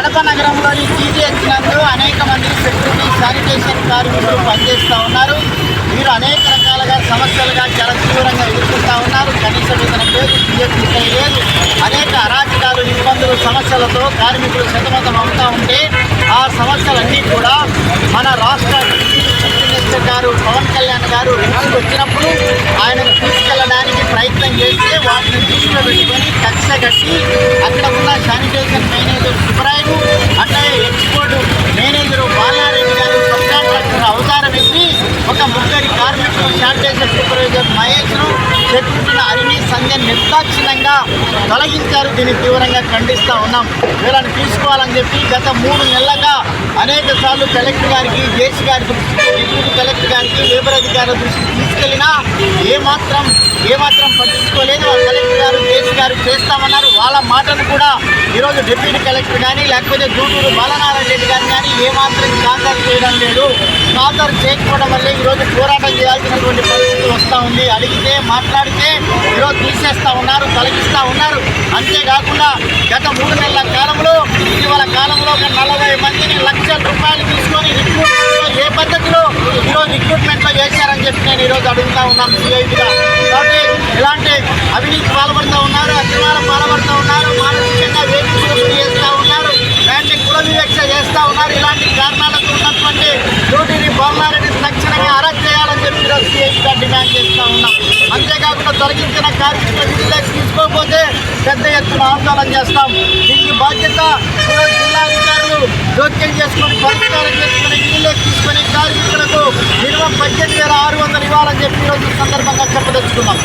కడప నగరంలోని టీజీ నందు అనేక మంది సెక్యూరిటీ శానిటేషన్ కార్మికులు పనిచేస్తూ ఉన్నారు. వీరు అనేక రకాలుగా సమస్యలుగా చాలా తీవ్రంగా ఎదుర్కొంటూ ఉన్నారు. కనీస వేతన పేరు టీఎస్సీ లేదు. అనేక అరాచకాలు ఇబ్బందులు సమస్యలతో కార్మికులు సతమతం అవుతూ ఉంటే ఆ సమస్యలన్నీ కూడా మన రాష్ట్ర మినిస్టర్ గారు పవన్ కళ్యాణ్ గారు రిమాండ్ వచ్చినప్పుడు ఆయనను తీసుకెళ్ళడానికి ప్రయత్నం చేస్తే వాటిని దృష్టిలో పెట్టుకొని కక్ష కట్టి అక్కడ ఒక కార్మికులు శానిటైజర్ సూపర్వైజర్ మహేష్ను చెట్టుకున్న అరిని సంధ్య నిర్దాక్షిణ్యంగా తొలగించారు. దీన్ని తీవ్రంగా ఖండిస్తూ ఉన్నాం. వీళ్ళని తీసుకోవాలని చెప్పి గత మూడు నెలలుగా అనేక సార్లు కలెక్టర్ గారికి జేసీ గారికి డిప్యూటీ కలెక్టర్ గారికి లేబర్ అధికారుల దృష్టికి తీసుకెళ్ళినా ఏమాత్రం ఏమాత్రం పట్టించుకోలేదు. కలెక్టర్ గారు కేసీ గారు చేస్తామన్నారు. వాళ్ళ మాటను కూడా ఈరోజు డిప్యూటీ కలెక్టర్ కానీ లేకపోతే జూటూరు బాలనారాయణ రెడ్డి గారు కానీ ఏమాత్రం ఖాతరు చేయడం లేదు. ఖాతరు చేయకపోవడం వల్ల ఈరోజు పోరాటం చేయాల్సినటువంటి పరిస్థితి వస్తూ ఉంది. అడిగితే మాట్లాడితే ఈరోజు తీసేస్తూ ఉన్నారు తొలగిస్తూ ఉన్నారు. అంతేకాకుండా గత మూడు నెలల కాలంలో ఇటీవల కాలంలో ఒక నలభై మందిని లక్షల రూపాయలు పద్ధతిలో ఈరోజు రిక్రూట్మెంట్లో చేశారని చెప్పి నేను ఈరోజు అడుగుతా ఉన్నాను సిఐటిగా. కాబట్టి ఇలాంటి అవినీతి పాల్పడుతూ ఉన్నారు అక్రమాల పాల్పడుతూ ఉన్నారు మానసికంగా వేధింపులు చేస్తూ ఉన్నారు దాన్ని కులవివక్ష చేస్తూ ఉన్నారు. ఇలాంటి కారణాలకు ఉన్నటువంటి డ్యూటీని బొమ్మారెడ్డి తక్షణంగా అరెస్ట్ చేయాలని చెప్పి ఈరోజు సిఐటిగా డిమాండ్ చేస్తూ ఉన్నాం. అంతేకాకుండా తొలగించిన కార్మికుల విధులకు తీసుకోకపోతే పెద్ద ఎత్తున ఆందోళన చేస్తాం. దీనికి బాధ్యత జిల్లా అధికారులు జోక్యం చేసుకొని పరిష్కారం చేసుకుని విధులకు తీసుకొని కార్మికులకు చెప్పి ఈరోజు సందర్భంగా చెప్పదలుచుకున్నాం.